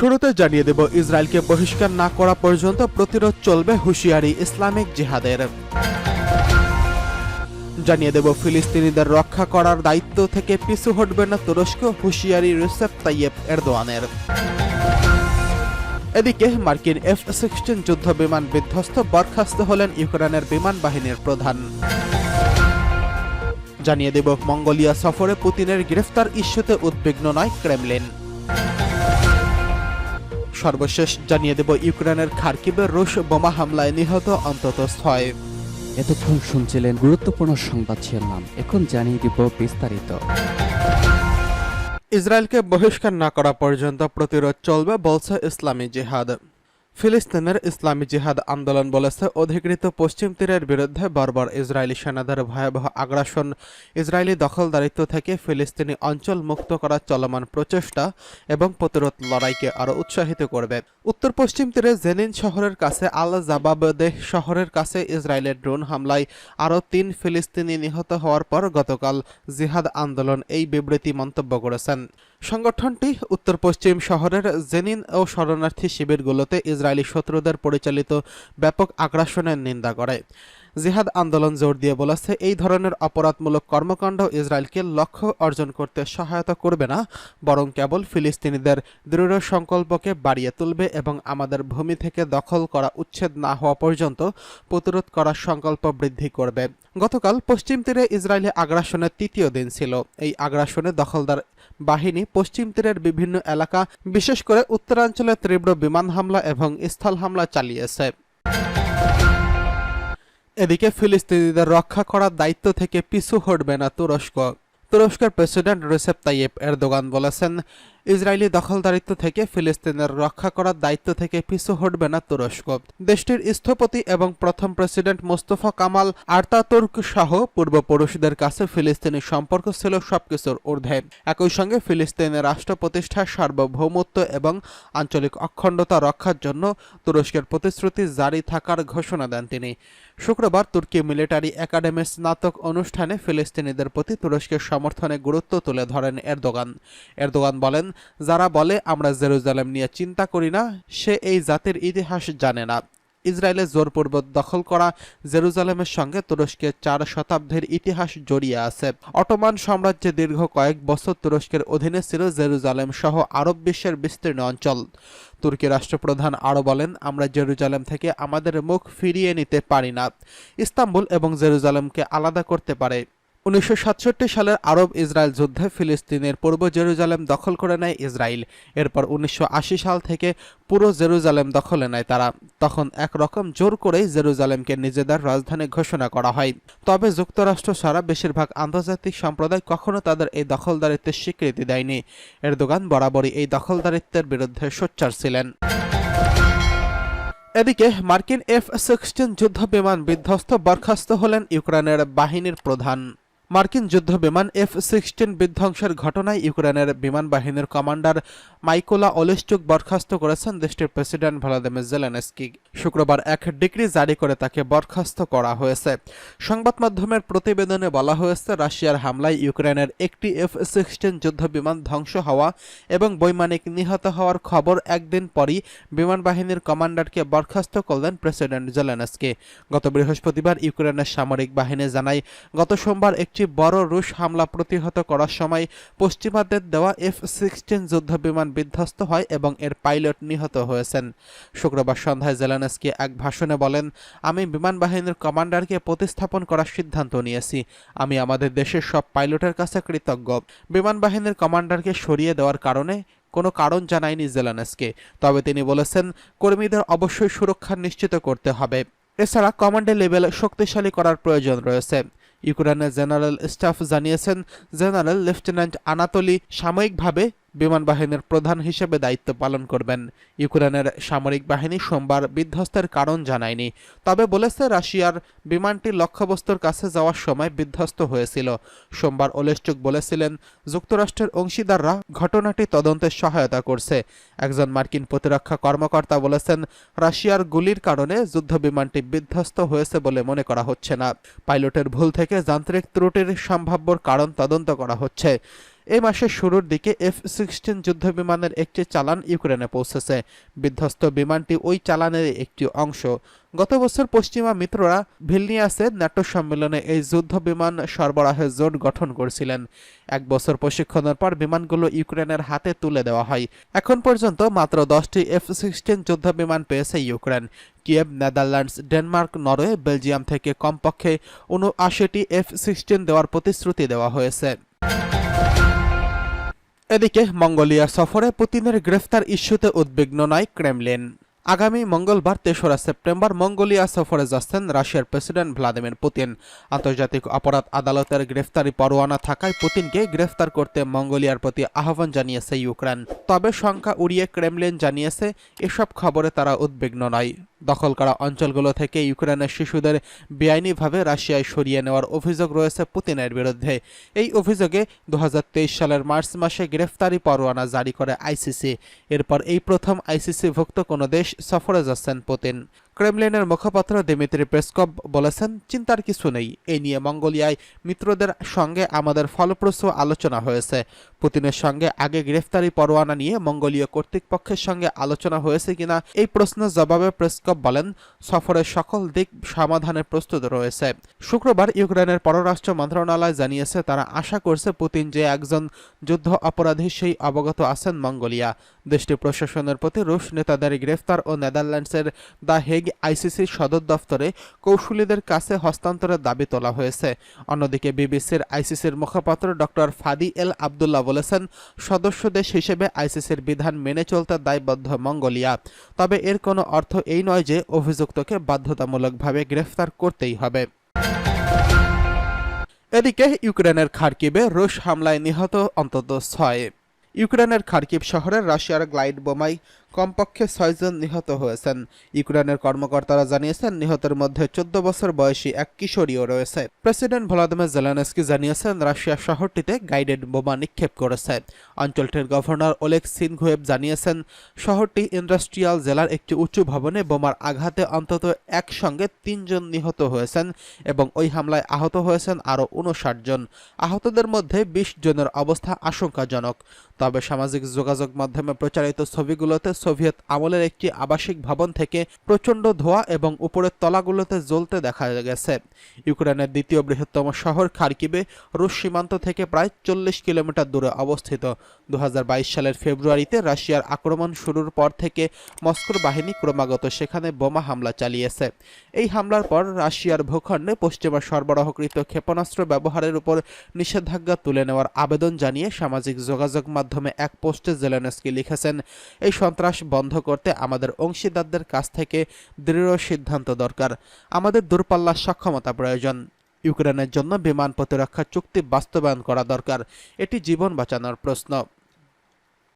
শুরুতে জানিয়ে দেব, ইসরায়েলকে বহিষ্কার না করা পর্যন্ত প্রতিরোধ চলবে হুঁশিয়ারি ইসলামিক জিহাদের। জানিয়ে দেব, ফিলিস্তিনিদের রক্ষা করার দায়িত্ব থেকে পিছু হটবে না তুরস্ক, হুঁশিয়ারি রিসেপ তাইয়েব এরদোয়ানের। এদিকে মার্কিন এফ সিক্সটিন যুদ্ধ বিমান বিধ্বস্ত বরখাস্ত হলেন ইউক্রেনের বিমান বাহিনীর প্রধান। জানিয়ে দেব, মঙ্গোলিয়া সফরে পুতিনের গ্রেফতার ইস্যুতে উদ্বিগ্ন নয় ক্রেমলিন। সর্বশেষ জানিয়ে দেব ইউক্রেনের খার্কিবে রুশ বোমা হামলায় নিহত অন্তত ছয় এতক্ষণ শুনছিলেন গুরুত্বপূর্ণ সংবাদ শিরোনাম। এখন জানিয়ে দিব বিস্তারিত। ইসরায়েলকে বহিষ্কার না করা পর্যন্ত প্রতিরোধ চলবে বলছে ইসলামী জিহাদ। ফিলিস্তিনের ইসলামী জিহাদ আন্দোলন বলেছে, অধিকৃত পশ্চিম তীরের বিরুদ্ধে বর্বর ইসরায়েলি সেনাদের ভয়াবহ আগ্রাসন। ইসরায়েলি দখলদারিত্ব থেকে ফিলিস্তিনি অঞ্চল মুক্ত করার চলমান প্রচেষ্টা এবং প্রতিরোধ লড়াইকে আরও উৎসাহিত করবে। উত্তর পশ্চিম তীরে জেনিন শহরের কাছে আল জাবাবদেহ শহরের কাছে ইসরায়েলের ড্রোন হামলায় আরও তিন ফিলিস্তিনি নিহত হওয়ার পর গতকাল জিহাদ আন্দোলন এই বিবৃতি মন্তব্য করেছেন। সংগঠনটি উত্তর পশ্চিম শহরের জেনিন ও শরণার্থী শিবিরগুলোতে ইসরায়েলি শত্রুদের পরিচালিত ব্যাপক আগ্রাসনের নিন্দা করে। জিহাদ আন্দোলন জোর দিয়ে বলেছে, এই ধরনের অপরাধমূলক কর্মকাণ্ড ইসরায়েলকে লক্ষ্য অর্জন করতে সহায়তা করবে না, বরং কেবল ফিলিস্তিনিদের দৃঢ় সংকল্পকে বাড়িয়ে তুলবে এবং আমাদের ভূমি থেকে দখল করা উচ্ছেদ না হওয়া পর্যন্ত প্রতিরোধ করার সংকল্প বৃদ্ধি করবে। গতকাল পশ্চিম তীরে ইসরায়েলি আগ্রাসনের তৃতীয় দিন ছিল। এই আগ্রাসনে দখলদার বাহিনী পশ্চিম তীরের বিভিন্ন এলাকা, বিশেষ করে উত্তরাঞ্চলে তীব্র বিমান হামলা এবং স্থল হামলা চালিয়েছে। এদিকে ফিলিস্তিনিদের রক্ষা করার দায়িত্ব থেকে পিছু হটবে না তুরস্ক। তুরস্কের প্রেসিডেন্ট রিসেপ তাইয়েব এরদোগান বলেছেন ইসরায়েলি দখলদারিত্ব থেকে ফিলিস্তিনের রক্ষা করার দায়িত্ব থেকে পিছু হটবে না তুরস্ক। দেশটির স্থপতি এবং প্রথম প্রেসিডেন্ট মোস্তফা কামাল আর্তাতুর্ক সহ পূর্বপুরুষদের কাছে ফিলিস্তিনি সম্পর্ক ছিল সবকিছুর ঊর্ধ্বে। একই সঙ্গে ফিলিস্তিনের রাষ্ট্র প্রতিষ্ঠার সার্বভৌমত্ব এবং আঞ্চলিক অখণ্ডতা রক্ষার জন্য তুরস্কের প্রতিশ্রুতি জারি থাকার ঘোষণা দেন তিনি। শুক্রবার তুর্কি মিলিটারি একাডেমির স্নাতক অনুষ্ঠানে ফিলিস্তিনিদের প্রতি তুরস্কের সমর্থনে গুরুত্ব তুলে ধরেন এরদোগান। এরদোগান বলেন যারা বলে, আমরা জেরুজালেম নিয়ে চিন্তা করি না, সে এই জাতির ইতিহাস জানে না। ইসরায়েলের জোরপূর্বক দখল করা জেরুজালেমের সঙ্গে তুরস্কের চার শতাব্দীর ইতিহাস জড়িয়ে আছে। অটোমান সাম্রাজ্যে দীর্ঘ কয়েক বছর তুরস্কের অধীনে ছিল জেরুজালেম সহ আরব বিশ্বের বিস্তীর্ণ অঞ্চল। তুর্কি রাষ্ট্রপ্রধান আরও বলেন, আমরা জেরুজালেম থেকে আমাদের মুখ ফিরিয়ে নিতে পারি না। ইস্তাম্বুল এবং জেরুজালেমকে আলাদা করতে পারে। উনিশশো সাতষট্টি সালের আরব ইসরায়েল যুদ্ধে ফিলিস্তিনের পূর্ব জেরুজালেম দখল করে নেয় ইসরায়েল। এরপর উনিশশো আশি সাল থেকে পুরো জেরুজালেম দখলে নেয় তারা। তখন একরকম জোর করেই জেরুজালেমকে নিজেদের রাজধানী ঘোষণা করা হয়। তবে যুক্তরাষ্ট্র ছাড়া বেশিরভাগ আন্তর্জাতিক সম্প্রদায় কখনো তাদের এই দখলদারিত্বের স্বীকৃতি দেয়নি। এরদোগান বরাবরই এই দখলদারিত্বের বিরুদ্ধে সোচ্চার ছিলেন। এদিকে মার্কিন এফ সিক্সটিন যুদ্ধ বিমান বিধ্বস্ত বরখাস্ত হলেন ইউক্রেনের বাহিনীর প্রধান। মার্কিন যুদ্ধ বিমান এফ সিক্সটিন বিধ্বংসের ঘটনায় ইউক্রেনের বিমান বাহিনীর কমান্ডার মাইকোলা ওলেস্টুক বরখাস্ত করেছেন দেশটির প্রেসিডেন্ট ভলাদিমির জেলেনস্কি। শুক্রবার এক ডিগ্রি জারি করে তাকে বরখাস্ত করা হয়েছে। সংবাদ মাধ্যমের প্রতিবেদনে বলা হয়েছে, রাশিয়ার হামলায় ইউক্রেনের একটি এফ সিক্সটিন যুদ্ধ বিমান ধ্বংস হওয়া এবং বৈমানিক নিহত হওয়ার খবর একদিন পরই বিমান বাহিনীর কমান্ডারকে বরখাস্ত করলেন প্রেসিডেন্ট জেলেনস্কি। গত বৃহস্পতিবার ইউক্রেনের সামরিক বাহিনী জানায়, গত সোমবার একটি বড় রুশ হামলা প্রতিহত করার সময় পশ্চিমাদের দেওয়া এফ সিক্সটিন যুদ্ধ বিমান বিধ্বস্ত হয় এবং এর পাইলট নিহত হয়েছেন। শুক্রবার সন্ধ্যায় জেলানস্কি এক ভাষণে বলেন, আমি বিমান বাহিনীর কমান্ডারকে প্রতিস্থাপন করার সিদ্ধান্ত নিয়েছি। আমি আমাদের দেশের সব পাইলটের কাছে কৃতজ্ঞ। বিমান বাহিনীর কমান্ডারকে সরিয়ে দেওয়ার কারণে কোনো কারণ জানায়নি জেলানস্কি। তবে তিনি বলেছেন, কর্মীদের অবশ্যই সুরক্ষা নিশ্চিত করতে হবে। এছাড়া কমান্ডের লেভেল শক্তিশালী করার প্রয়োজন রয়েছে। ইউক্রেনের জেনারেল স্টাফ জানিয়েছেন জেনারেল লেফটেন্যান্ট আনাতলি সাময়িকভাবে বিমান বাহিনীর প্রধান হিসেবে দায়িত্ব পালন করবেন। ইউক্রেনের সামরিক বাহিনী সোমবার বিধ্বস্তের কারণ জানায়নি, তবে বলেছে রাশিয়ার বিমানটি লক্ষ্যবস্তুর কাছে যাওয়ার সময় বিধ্বস্ত হয়েছিল। সোমবার ওলেস্টুক বলেছিলেন, যুক্তরাষ্ট্রের অংশীদাররা ঘটনাটি তদন্তে সহায়তা করছে। একজন মার্কিন প্রতিরক্ষা কর্মকর্তা বলেছেন, রাশিয়ার গুলির কারণে যুদ্ধ বিমানটি বিধ্বস্ত হয়েছে বলে মনে করা হচ্ছে না। পাইলটের ভুল থেকে যান্ত্রিক ত্রুটির সম্ভাব্য কারণ তদন্ত করা হচ্ছে। এই মাসের শুরুর দিকে এফ সিক্সটিন যুদ্ধ বিমানের একটি চালান ইউক্রেনে পৌঁছেছে। বিধ্বস্ত বিমানটি ওই চালানের একটি অংশ। গত বছর পশ্চিমা মিত্ররা ভিলনিয়াসে ন্যাটো সম্মেলনে এই যুদ্ধ বিমান সরবরাহের জোট গঠন করেছিলেন। এক বছর প্রশিক্ষণের পর বিমানগুলো ইউক্রেনের হাতে তুলে দেওয়া হয়। এখন পর্যন্ত মাত্র দশটি এফ সিক্সটিন যুদ্ধ বিমান পেয়েছে Ukraine. Kyiv, Netherlands, Denmark, Norway, Belgium থেকে কমপক্ষে উনআশিটি এফ সিক্সটিন দেওয়ার প্রতিশ্রুতি দেওয়া হয়েছে। এদিকে মঙ্গোলিয়া সফরে পুতিনের গ্রেফতার ইস্যুতে উদ্বিগ্ন নয় ক্রেমলিন। আগামী মঙ্গলবার তেসরা সেপ্টেম্বর মঙ্গোলিয়া সফরে যাচ্ছেন রাশিয়ার প্রেসিডেন্ট ভ্লাদিমির পুতিন। আন্তর্জাতিক অপরাধ আদালতের গ্রেফতারি পরোয়ানা থাকায় পুতিনকে গ্রেফতার করতে মঙ্গোলিয়ার প্রতি আহ্বান জানিয়েছে ইউক্রেন। তবে সংখ্যা উড়িয়ে ক্রেমলিন জানিয়েছে, এসব খবরে তারা উদ্বিগ্ন নয়। দখল করা অঞ্চলগুলো থেকে ইউক্রেনের শিশুদের বেআইনিভাবে রাশিয়ায় সরিয়ে নেওয়ার অভিযোগ রয়েছে পুতিনের বিরুদ্ধে। এই অভিযোগে দু হাজার তেইশ সালের মার্চ মাসে গ্রেফতারি পরোয়ানা জারি করে আইসিসি। এরপর এই প্রথম আইসিসিভুক্ত কোনো দেশ সফরে যাচ্ছেন পুতিন। ক্রেমলিনের মুখপাত্র দিমিত্রি পেসকভ বলেছেন, চিন্তার কিছু নেই। এই নিয়ে মঙ্গোলিয়ায় মিত্রদের সঙ্গে আমাদের ফলপ্রসূ আলোচনা হয়েছে। পুতিনের সঙ্গে আগে গ্রেফতারি পরোয়ানা নিয়ে মঙ্গোলীয় কর্তৃপক্ষের সঙ্গে আলোচনা হয়েছে কিনা, এই প্রশ্নের জবাবে প্রেসকভ বলেন, সফরের সকল দিক সমাধানে প্রস্তুত রয়েছে। শুক্রবার ইউক্রেনের পররাষ্ট্র মন্ত্রণালয় জানিয়েছে, তারা আশা করছে পুতিন যে একজন যুদ্ধ অপরাধী, সেই অবগত আছেন মঙ্গোলিয়া। দেশটির প্রশাসনের প্রতি রুশ নেতাদের গ্রেফতার ও নেদারল্যান্ডসের দ্য হেগ আইসিসির সদর দফতরে কৌশলীদের কাছে হস্তান্তরের দাবি তোলা হয়েছে। অন্যদিকে বিবিসির আইসিসির মুখপাত্র ডক্টর ফাদি এল আবদুল্লাহ বলেছেন, সদস্য দেশ হিসেবে আইসিসির বিধান মেনে চলতে দায়বদ্ধ মঙ্গোলিয়া। তবে এর কোনো অর্থ এই নয় যে অভিযুক্তকে বাধ্যতামূলকভাবে গ্রেফতার করতেই হবে। এদিকে ইউক্রেনের খার্কিবে রুশ হামলায় নিহত অন্তত ছয়। ইউক্রেনের খার্কিব শহরের রাশিয়ার গ্লাইড বোমায় কমপক্ষে ছয়জন নিহত হয়েছেন। ইউক্রেনের কর্মকর্তারা জানিয়েছেন, নিহতের মধ্যে চোদ্দ বছর বয়সী এক কিশোরীও রয়েছে। প্রেসিডেন্ট ভলাদিমির জেলেনস্কি জানিয়েছেন রাশিয়া শহরটিতে গাইডেড বোমা নিক্ষেপ করেছে। অঞ্চলটির গভর্নর ওলেক সিনঘুয়েব জানিয়েছেন, শহরটি ইন্ডাস্ট্রিয়াল জেলার একটি উঁচু ভবনে বোমার আঘাতে অন্তত একসঙ্গে তিনজন নিহত হয়েছেন এবং ওই হামলায় আহত হয়েছেন আরও উনষাট জন। আহতদের মধ্যে বিশ জনের অবস্থা আশঙ্কাজনক। তবে সামাজিক যোগাযোগ মাধ্যমে প্রচারিত ছবিগুলোতে সোভিয়েত আমলের একটি আবাসিক ভবন থেকে প্রচণ্ড ধোঁয়া এবং উপরের তলাগুলোতে জ্বলতে দেখা গেছে। ইউক্রেনের দ্বিতীয় বৃহত্তম শহর খার্কিবে রুশ সীমান্ত থেকে প্রায় চল্লিশ কিলোমিটার দূরে অবস্থিত। দু সালের ফেব্রুয়ারিতে রাশিয়ার আক্রমণ শুরুর পর থেকে মস্কোর বাহিনী ক্রমাগত সেখানে বোমা হামলা চালিয়েছে। এই হামলার পর রাশিয়ার ভূখণ্ডে পশ্চিমা সরবরাহকৃত ক্ষেপণাস্ত্র ব্যবহারের উপর নিষেধাজ্ঞা তুলে নেওয়ার আবেদন জানিয়ে সামাজিক যোগাযোগ মাধ্যমে এক পোস্টে জেলেনস্কি লিখেছেন, এই সন্ত্রাস বন্ধ করতে আমাদের অংশীদারদের কাছ থেকে দৃঢ় সিদ্ধান্ত দরকার। আমাদের দূরপাল্লার সক্ষমতা প্রয়োজন। ইউক্রেনের জন্য বিমান প্রতিরক্ষা চুক্তি বাস্তবায়ন করা দরকার। এটি জীবন বাঁচানোর প্রশ্ন।